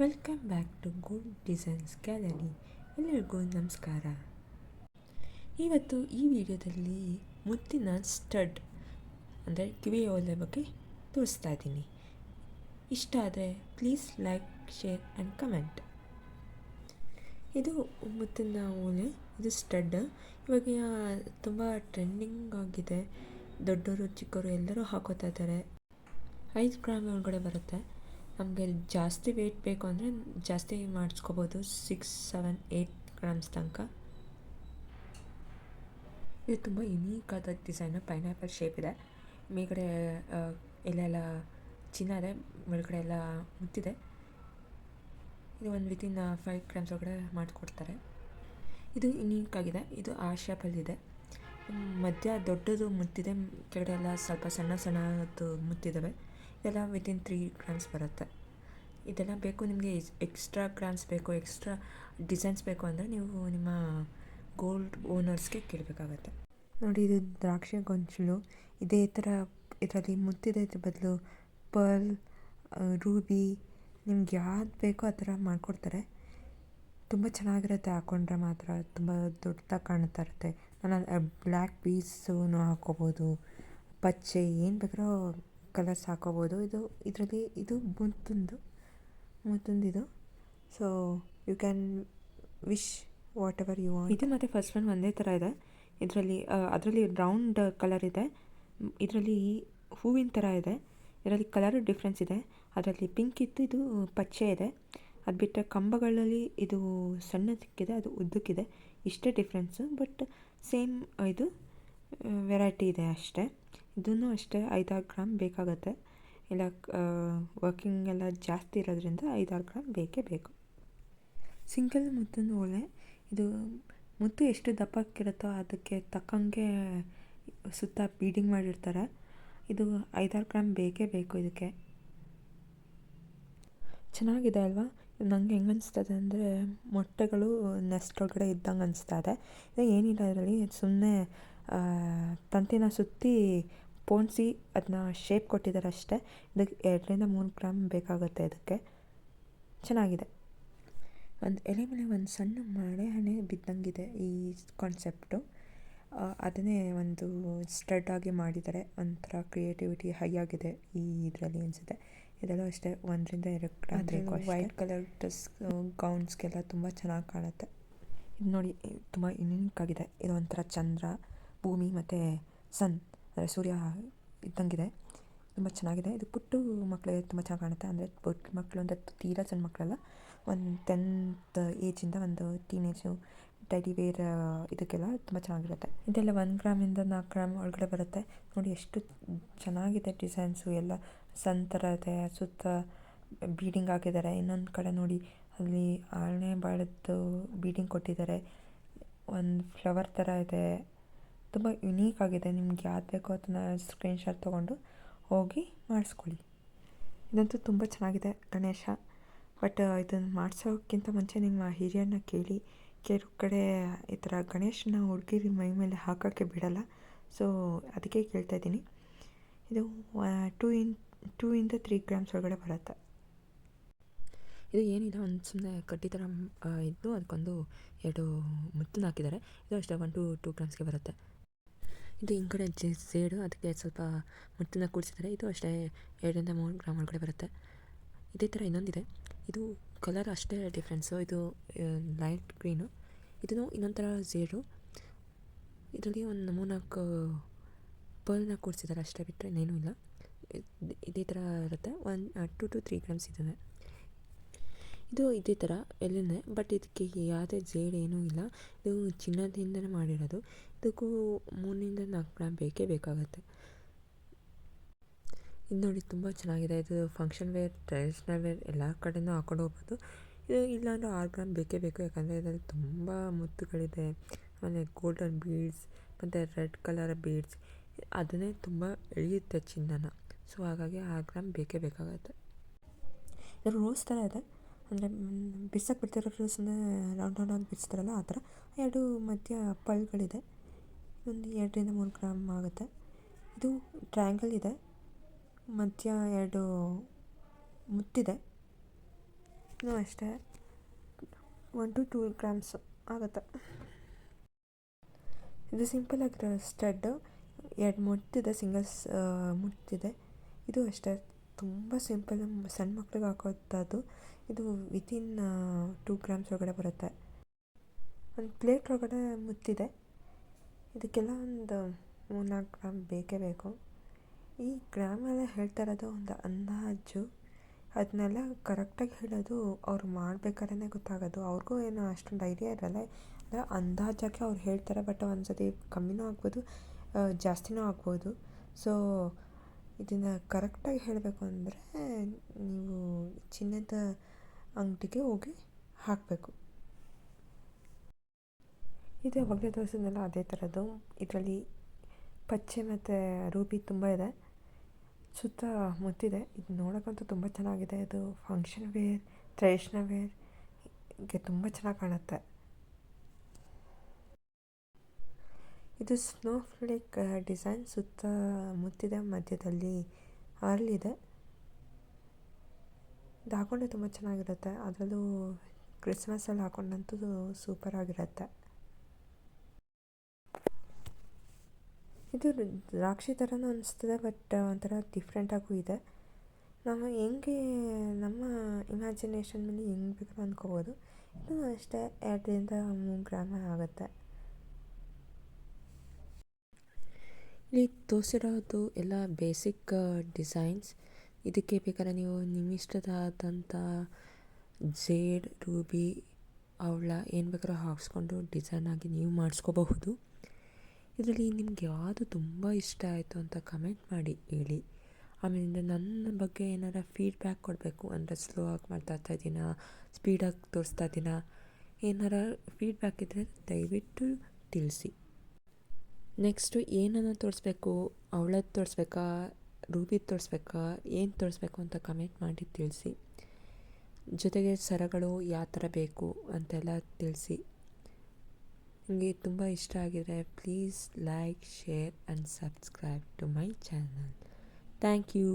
Welcome back to good designs gallery ಎಲ್ಲರಿಗೂ ನಮಸ್ಕಾರ. ಇವತ್ತು ಈ ವಿಡಿಯೋದಲ್ಲಿ ಮುತ್ತಿನ ಸ್ಟಡ್ ಅಂದರೆ ಕಿವಿ ಓಲೆ ಬಗ್ಗೆ ತೋರಿಸ್ತಾ ಇದ್ದೀನಿ. ಇಷ್ಟ ಆದರೆ please like share and comment ಇದು ಮುತ್ತಿನ ಓಲೆ ಇದು ಸ್ಟಡ್ ಇವಾಗ ತುಂಬ ಟ್ರೆಂಡಿಂಗ್ ಆಗಿದೆ. ದೊಡ್ಡವರು ಚಿಕ್ಕವರು ಎಲ್ಲರೂ ಹಾಕೋತಾ ಇದ್ದಾರೆ. ಐದು ಗ್ರಾಮ್ ಒಳಗಡೆ ಬರುತ್ತೆ. ನಮಗೆ ಜಾಸ್ತಿ ವೆಯ್ಟ್ ಬೇಕು ಅಂದರೆ ಜಾಸ್ತಿ ಮಾಡಿಸ್ಕೋಬೋದು ಸಿಕ್ಸ್ ಸೆವೆನ್ ಏಯ್ಟ್ ಗ್ರಾಮ್ಸ್ ತನಕ. ಇದು ತುಂಬ ಯುನೀಕ್ ಆದ ಡಿಸೈನು ಪೈನಾಪಲ್ ಶೇಪ್ ಇದೆ. ಮೇಲ್ಗಡೆ ಎಲ್ಲೆಲ್ಲ ಚಿನ್ನ ಇದೆ ಮೇಲ್ಗಡೆ ಎಲ್ಲ ಮುತ್ತಿದೆ. ಇದು ಒಂದು ವಿತಿನ್ ಫೈವ್ ಗ್ರಾಮ್ಸ್ ಒಳಗಡೆ ಮಾಡಿಕೊಡ್ತಾರೆ. ಇದು ಯುನೀಕ್ ಆಗಿದೆ, ಇದು ಆ ಶೇಪಲ್ಲಿದೆ ಮಧ್ಯ ದೊಡ್ಡದು ಮುತ್ತಿದೆ, ಕೆಳಗಡೆ ಎಲ್ಲ ಸ್ವಲ್ಪ ಸಣ್ಣ ಸಣ್ಣದು ಮುತ್ತಿದ್ದಾವೆ ಇದೆಲ್ಲ ವಿತಿನ್ ತ್ರೀ ಗ್ರಾಮ್ಸ್ ಬರುತ್ತೆ. ಇದೆಲ್ಲ ಬೇಕು, ನಿಮಗೆ ಎಕ್ಸ್ಟ್ರಾ ಗ್ರಾಮ್ಸ್ ಬೇಕು ಎಕ್ಸ್ಟ್ರಾ ಡಿಸೈನ್ಸ್ ಬೇಕು ಅಂದರೆ ನೀವು ನಿಮ್ಮ ಗೋಲ್ಡ್ ಓನರ್ಸ್ಗೆ ಕೇಳಬೇಕಾಗತ್ತೆ. ನೋಡಿ, ಇದು ದ್ರಾಕ್ಷಿ ಗೊಂಚಲು. ಇದೇ ಥರ ಇದರಲ್ಲಿ ಮುತ್ತಿದೆ ಬದಲು ಪರ್ಲ್ ರೂಬಿ ನಿಮ್ಗೆ ಯಾವ್ದು ಬೇಕೋ ಆ ಥರ ಮಾಡಿಕೊಡ್ತಾರೆ. ತುಂಬ ಚೆನ್ನಾಗಿರುತ್ತೆ ಹಾಕ್ಕೊಂಡ್ರೆ ಮಾತ್ರ. ತುಂಬ ದೊಡ್ಡದಾಗಿ ಕಾಣ್ತಾ ಇರುತ್ತೆ. ನಾನು ಬ್ಲ್ಯಾಕ್ ಪೀಸೂ ಹಾಕ್ಕೋಬೋದು. ಪಚ್ಚೆ ಏನು ಬೇಕಾದ್ರೂ ಕಲರ್ಸ್ ಹಾಕೋಬೋದು ಇದು ಇದರಲ್ಲಿ, ಇದು ಮುತ್ತುಂದು ಮುತ್ತುಂದಿದು. So you can wish whatever you ಇದು ಮತ್ತು ಫಸ್ಟ್ ಒನ್ ಒಂದೇ ಥರ ಇದೆ. ಇದರಲ್ಲಿ ಅದರಲ್ಲಿ ರೌಂಡ್ ಕಲರ್ ಇದೆ. ಇದರಲ್ಲಿ ಹೂವಿನ ಥರ ಇದೆ. ಇದರಲ್ಲಿ ಕಲರ್ ಡಿಫ್ರೆನ್ಸ್ ಇದೆ. ಅದರಲ್ಲಿ ಪಿಂಕ್ ಇತ್ತು, ಇದು ಪಚ್ಚೆ ಇದೆ. ಅದು ಬಿಟ್ಟರೆ ಕಂಬಗಳಲ್ಲಿ ಇದು ಸಣ್ಣದಕ್ಕಿದೆ, ಅದು ಉದ್ದಕ್ಕಿದೆ. ಇಷ್ಟೇ ಡಿಫ್ರೆನ್ಸು ಬಟ್ ಸೇಮ್ ಇದು ವೆರೈಟಿ ಇದೆ ಅಷ್ಟೇ. ಇದನ್ನು ಅಷ್ಟೇ ಐದಾರು ಗ್ರಾಮ್ ಬೇಕಾಗುತ್ತೆ. ಇಲ್ಲ ವರ್ಕಿಂಗ್ ಎಲ್ಲ ಜಾಸ್ತಿ ಇರೋದ್ರಿಂದ ಐದಾರು ಗ್ರಾಮ್ ಬೇಕೇ ಬೇಕು. ಸಿಂಗಲ್ ಮುತ್ತಿನ ಇದು ಮುತ್ತು ಎಷ್ಟು ದಪ್ಪಕ್ಕಿರುತ್ತೋ ಅದಕ್ಕೆ ತಕ್ಕಂಗೆ ಸುತ್ತ ಬೀಡಿಂಗ್ ಮಾಡಿರ್ತಾರೆ. ಇದು ಐದಾರು ಗ್ರಾಮ್ ಬೇಕೇ ಬೇಕು ಇದಕ್ಕೆ. ಚೆನ್ನಾಗಿದೆ ಅಲ್ವಾ? ನನಗೆ ಹೆಂಗೆ ಅನಿಸ್ತದೆ ಅಂದರೆ ಮೊಟ್ಟೆಗಳು ನೆಸ್ಟ್ ಒಳಗಡೆ ಇದ್ದಂಗೆ ಅನಿಸ್ತಾ ಇದು. ಏನಿಲ್ಲ ಅದರಲ್ಲಿ ಸುಮ್ಮನೆ ತಂತಿನ ಸುತ್ತಿ ಪೋಣಿಸಿ ಅದನ್ನ ಶೇಪ್ ಕೊಟ್ಟಿದ್ದಾರೆ ಅಷ್ಟೇ. ಇದಕ್ಕೆ ಎರಡರಿಂದ ಮೂರು ಗ್ರಾಮ್ ಬೇಕಾಗುತ್ತೆ ಇದಕ್ಕೆ. ಚೆನ್ನಾಗಿದೆ. ಒಂದು ಎಲೆ ಮೇಲೆ ಒಂದು ಸಣ್ಣ ಮಳೆ ಹಣೆ ಬಿದ್ದಂಗಿದೆ ಈ ಕಾನ್ಸೆಪ್ಟು ಅದನ್ನೇ ಒಂದು ಸ್ಟಡ್ ಆಗಿ ಮಾಡಿದ್ದಾರೆ ಒಂಥರ ಕ್ರಿಯೇಟಿವಿಟಿ ಹೈ ಆಗಿದೆ ಈ ಇದರಲ್ಲಿ ಅನಿಸುತ್ತೆ. ಇದೆಲ್ಲ ಅಷ್ಟೇ ಒಂದರಿಂದ ಎರಡು ಗ್ರಾಮ್ ಬೇಕು ವೈಟ್ ಕಲರ್ ಡ್ರೆಸ್ ಗೌನ್ಸ್ಗೆಲ್ಲ ತುಂಬ ಚೆನ್ನಾಗಿ ಕಾಣುತ್ತೆ. ಇದು ನೋಡಿ ತುಂಬ ಯುನೀಕ್ ಆಗಿದೆ. ಇದೊಂಥರ ಒಂಥರ ಚಂದ್ರ ಭೂಮಿ ಮತ್ತು ಸನ್ ಅಂದರೆ ಸೂರ್ಯ ಇದ್ದಂಗಿದೆ. ತುಂಬ ಚೆನ್ನಾಗಿದೆ. ಇದು ಪುಟ್ಟು ಮಕ್ಕಳಿಗೆ ತುಂಬ ಚೆನ್ನಾಗಿ ಕಾಣುತ್ತೆ. ಅಂದರೆ ಪುಟ್ಟ ಮಕ್ಕಳು ಅಂದರೆ ತೀರಾ ಸಣ್ಣ ಮಕ್ಕಳಲ್ಲ. ಒಂದು ಟೆಂತ್ ಏಜಿಂದ ಒಂದು ಟೀನೇಜು ಟೆಡಿ ವೇರ್ ಇದಕ್ಕೆಲ್ಲ ತುಂಬ ಚೆನ್ನಾಗಿರುತ್ತೆ. ಇದೆಲ್ಲ ಒಂದು ಗ್ರಾಮಿಂದ ನಾಲ್ಕು ಗ್ರಾಮ್ ಒಳಗಡೆ ಬರುತ್ತೆ. ನೋಡಿ ಎಷ್ಟು ಚೆನ್ನಾಗಿದೆ ಡಿಸೈನ್ಸು ಎಲ್ಲ ಸಣ್ಣ ಥರ ಇದೆ ಸುತ್ತ ಬೀಡಿಂಗ್ ಹಾಕಿದ್ದಾರೆ. ಇನ್ನೊಂದು ಕಡೆ ನೋಡಿ ಅಲ್ಲಿ ಆಳ್ನೆ ಬಾಳದ್ದು ಬೀಡಿಂಗ್ ಕೊಟ್ಟಿದ್ದಾರೆ. ಒಂದು ಫ್ಲವರ್ ಥರ ಇದೆ. ತುಂಬ ಯುನೀಕ್ ಆಗಿದೆ. ನಿಮ್ಗೆ ಯಾವ್ದು ಬೇಕೋ ಅದನ್ನು ಸ್ಕ್ರೀನ್ಶಾಟ್ ತೊಗೊಂಡು ಹೋಗಿ ಮಾಡಿಸ್ಕೊಳ್ಳಿ. ಇದಂತೂ ತುಂಬ ಚೆನ್ನಾಗಿದೆ ಗಣೇಶ. ಬಟ್ ಇದನ್ನು ಮಾಡಿಸೋಕ್ಕಿಂತ ಮುಂಚೆ ನಿಮ್ಮ ಹಿರಿಯರನ್ನ ಕೇಳಿ ಕೆಲವು ಕಡೆ ಈ ಥರ ಗಣೇಶನ ಹುಡುಗಿರಿ ಮೈ ಮೇಲೆ ಹಾಕೋಕ್ಕೆ ಬಿಡಲ್ಲ. ಸೊ ಅದಕ್ಕೆ ಕೇಳ್ತಾ ಇದ್ದೀನಿ. ಇದು ಟೂ ಇನ್ ಟೂ ಇಂದ ತ್ರೀ ಗ್ರಾಮ್ಸ್ ಒಳಗಡೆ ಬರುತ್ತೆ. ಇದು ಏನಿಲ್ಲ ಒಂದು ಸುಮ್ಮನೆ ಕಡ್ಡಿ ಥರ ಇದ್ದು, ಅದಕ್ಕೊಂದು ಎರಡು ಮುತ್ತನ್ನು ಹಾಕಿದ್ದಾರೆ. ಇದು ಅಷ್ಟೇ ಒನ್ ಟು ಟೂ ಗ್ರಾಮ್ಸ್ಗೆ ಬರುತ್ತೆ. ಇದು ಹಿಂದುಗಡೆ ಸೇಡು ಅದಕ್ಕೆ ಸ್ವಲ್ಪ ಮುತ್ತನ್ನ ಕೂಡಿಸಿದ್ದಾರೆ. ಇದು ಅಷ್ಟೇ ಎರಡರಿಂದ ಮೂರು ಗ್ರಾಮ್ ಒಳಗಡೆ ಬರುತ್ತೆ. ಇದೇ ಥರ ಇನ್ನೊಂದಿದೆ. ಇದು ಕಲರ್ ಅಷ್ಟೇ ಡಿಫ್ರೆನ್ಸು ಇದು ಲೈಟ್ ಗ್ರೀನು ಇದನ್ನು ಇನ್ನೊಂದು ಥರ ಝೇಡು ಇದರಲ್ಲಿ ಒಂದು ಮೂರ್ನಾಲ್ಕು ಪರ್ಲ್ನ ಕೂಡಿಸಿದ್ದಾರೆ ಅಷ್ಟೇ ಬಿಟ್ಟರೆ ಇನ್ನೇನೂ ಇಲ್ಲ. ಇದೇ ಥರ ಇರುತ್ತೆ. One two two three grams ಇದ್ದಾವೆ. ಇದು ಇದೇ ಥರ ಎಲ್ಲೇ ಬಟ್ ಇದಕ್ಕೆ ಯಾವುದೇ ಜೇಡ್ ಏನೂ ಇಲ್ಲ. ಇದು ಚಿನ್ನದಿಂದಲೇ ಮಾಡಿರೋದು. ಇದಕ್ಕೂ ಮೂರರಿಂದ ನಾಲ್ಕು ಗ್ರಾಮ್ ಬೇಕೇ ಬೇಕಾಗುತ್ತೆ. ಇದು ನೋಡಿ ತುಂಬ ಚೆನ್ನಾಗಿದೆ. ಇದು ಫಂಕ್ಷನ್ ವೇರ್ ಟ್ರೆಡಿಷ್ನಲ್ ವೇರ್ ಎಲ್ಲ ಕಡೆಯೂ ಹಾಕೊಂಡು ಹೋಗ್ಬೋದು. ಇದು ಇಲ್ಲಾಂದರೆ ಆರು ಗ್ರಾಮ್ ಬೇಕೇ ಬೇಕು. ಯಾಕಂದರೆ ಇದರಲ್ಲಿ ತುಂಬ ಮುತ್ತುಗಳಿದೆ. ಆಮೇಲೆ ಗೋಲ್ಡನ್ ಬೀಡ್ಸ್ ಮತ್ತು ರೆಡ್ ಕಲರ್ ಬೀಡ್ಸ್ ಅದನ್ನೇ ತುಂಬ ಎಳೆಯುತ್ತೆ ಚಿನ್ನನ. ಸೊ ಹಾಗಾಗಿ ಆರು ಗ್ರಾಮ್ ಬೇಕೇ ಬೇಕಾಗುತ್ತೆ. ಇದು ರೋಸ್ ಥರ ಇದೆ. ಅಂದರೆ ಬಿಡ್ತಿರೋ ರೋಸನ್ನ ರೌಂಡ್ ರೌಂಡಾಗಿ ಬಿಡಿಸ್ತಾರಲ್ಲ, ಆ ಥರ. ಎರಡು ಮಧ್ಯ ಪಳ್ಗಳಿದೆ ಒಂದು ಎರಡರಿಂದ ಮೂರು ಗ್ರಾಮ್ ಆಗುತ್ತೆ. ಇದು ಟ್ರ್ಯಾಂಗಲ್ ಇದೆ. ಮಧ್ಯ ಎರಡು ಮುತ್ತಿದೆ. ಅಷ್ಟೇ. ಒನ್ ಟು ಟೂ ಗ್ರಾಮ್ಸ್ ಆಗುತ್ತೆ. ಇದು ಸಿಂಪಲ್ ಆಗಿರೋ ಸ್ಟಡ್ಡು ಎರಡು ಮುಟ್ಟಿದೆ, ಸಿಂಗಲ್ಸ್ ಮುಟ್ಟಿದೆ. ಇದು ಅಷ್ಟೇ. ತುಂಬ ಸಿಂಪಲ್. ಸಣ್ಣ ಮಕ್ಳಿಗೆ ಹಾಕೋಂಥದ್ದು. ಇದು ವಿತಿನ್ ಟೂ ಗ್ರಾಮ್ಸ್ ಒಳಗಡೆ ಬರುತ್ತೆ. ಒಂದು ಪ್ಲೇಟ್ ಒಳಗಡೆ ಮುತ್ತಿದೆ. ಇದಕ್ಕೆಲ್ಲ ಒಂದು ಮೂರ್ನಾಲ್ಕು ಗ್ರಾಮ್ ಬೇಕೇ ಬೇಕು. ಈ ಗ್ರಾಮೆಲ್ಲ ಹೇಳ್ತಾ ಇರೋದು ಒಂದು ಅಂದಾಜು. ಅದನ್ನೆಲ್ಲ ಕರೆಕ್ಟಾಗಿ ಹೇಳೋದು ಅವ್ರು ಮಾಡ್ಬೇಕಾದ್ರೆ ಗೊತ್ತಾಗೋದು. ಅವ್ರಿಗೂ ಏನು ಅಷ್ಟೊಂದು ಐಡಿಯಾ ಇರಲ್ಲ. ಅಂದರೆ ಅಂದಾಜಾಗಿ ಅವ್ರು ಹೇಳ್ತಾರೆ ಬಟ್ ಒಂದು ಸತಿ ಕಮ್ಮಿನೂ ಆಗ್ಬೋದು ಜಾಸ್ತಿನೂ ಆಗ್ಬೋದು. ಸೊ ಇದನ್ನು ಕರೆಕ್ಟಾಗಿ ಹೇಳಬೇಕು ಅಂದರೆ ನೀವು ಚಿನ್ನದ ಅಂಗಡಿಗೆ ಹೋಗಿ ಹಾಕಬೇಕು. ಇದು ಯಾವಾಗಲೇ ತೋರಿಸಿದ್ನಲ್ಲ ಅದೇ ಥರದ್ದು. ಇದರಲ್ಲಿ ಪಚ್ಚೆ ಮತ್ತು ರೂಬಿ ತುಂಬ ಇದೆ. ಸುತ್ತ ಮುತ್ತಿದೆ. ಇದು ನೋಡೋಕ್ಕಂತೂ ತುಂಬ ಚೆನ್ನಾಗಿದೆ. ಇದು ಫಂಕ್ಷನ್ ವೇರ್ ಟ್ರೆಡಿಷ್ನಲ್ ವೇರ್ಗೆ ತುಂಬ ಚೆನ್ನಾಗಿ ಕಾಣುತ್ತೆ. ಇದು ಸ್ನೋ ಫ್ಲೇಕ್ ಡಿಸೈನ್ ಸುತ್ತ ಮುತ್ತಿದೆ. ಮಧ್ಯದಲ್ಲಿ ಅರಳಿದೆ ಇದು. ಹಾಕೊಂಡ್ರೆ ತುಂಬ ಚೆನ್ನಾಗಿರುತ್ತೆ. ಅದರಲ್ಲೂ ಕ್ರಿಸ್ಮಸಲ್ಲಿ ಹಾಕೊಂಡಂತೂ ಸೂಪರ್ ಇದು ದ್ರಾಕ್ಷಿ ಥರನೂ ಅನಿಸ್ತದೆ ಬಟ್ ಒಂಥರ ಡಿಫ್ರೆಂಟಾಗೂ ಇದೆ. ನಾವು ಹೆಂಗೆ, ನಮ್ಮ ಇಮ್ಯಾಜಿನೇಷನ್ ಮೇಲೆ ಹೆಂಗೆ ಬೇಕಾದ್ರೂ ಅಂದ್ಕೋಬೋದು ಇದು ಅಷ್ಟೇ, ಎರಡರಿಂದ ಮೂರು ಗ್ರಾಮ ಆಗುತ್ತೆ. ಇಲ್ಲಿ ತೋರಿಸಿರೋದು ಎಲ್ಲ ಬೇಸಿಕ್ ಡಿಸೈನ್ಸ್ ಇದಕ್ಕೆ ಬೇಕಾದ್ರೆ ನೀವು ನಿಮ್ಮಿಷ್ಟದಾದಂಥ ಜೇಡ್ ರೂಬಿ ಅವಳ ಏನು ಬೇಕಾದ್ರೂ ಹಾಕ್ಸ್ಕೊಂಡು ಡಿಸೈನಾಗಿ ನೀವು ಮಾಡಿಸ್ಕೋಬಹುದು. ಇದರಲ್ಲಿ ನಿಮ್ಗೆ ಯಾವುದು ತುಂಬ ಇಷ್ಟ ಆಯಿತು ಅಂತ ಕಮೆಂಟ್ ಮಾಡಿ, ಹೇಳಿ. ಆಮೇಲಿಂದ ನನ್ನ ಬಗ್ಗೆ ಏನಾರ ಫೀಡ್ಬ್ಯಾಕ್ ಕೊಡಬೇಕು ಅಂದರೆ ಸ್ಲೋ ಆಗಿ ಮಾತಾಡ್ತಾ ಇದ್ದೀನ ಸ್ಪೀಡಾಗಿ ತೋರಿಸ್ತಾ ಇದ್ದೀನಾ ಏನಾರ ಫೀಡ್ಬ್ಯಾಕ್ ಇದ್ದರೆ ದಯವಿಟ್ಟು ತಿಳಿಸಿ. ನೆಕ್ಸ್ಟು ಏನನ್ನು ತೋರಿಸ್ಬೇಕು ಅವಳದ್ದು ತೋರಿಸ್ಬೇಕಾ, ರೂಬಿದು ತೋರಿಸ್ಬೇಕಾ, ಏನು ತೋರಿಸ್ಬೇಕು ಅಂತ ಕಮೆಂಟ್ ಮಾಡಿ ತಿಳಿಸಿ. ಜೊತೆಗೆ ಸರಗಳು ಯಾವ ಥರ ಬೇಕು ಅಂತೆಲ್ಲ ತಿಳಿಸಿ. ನಿಮಗೆ ತುಂಬ ಇಷ್ಟ ಆಗಿದೆ please like share and subscribe to my channel thank you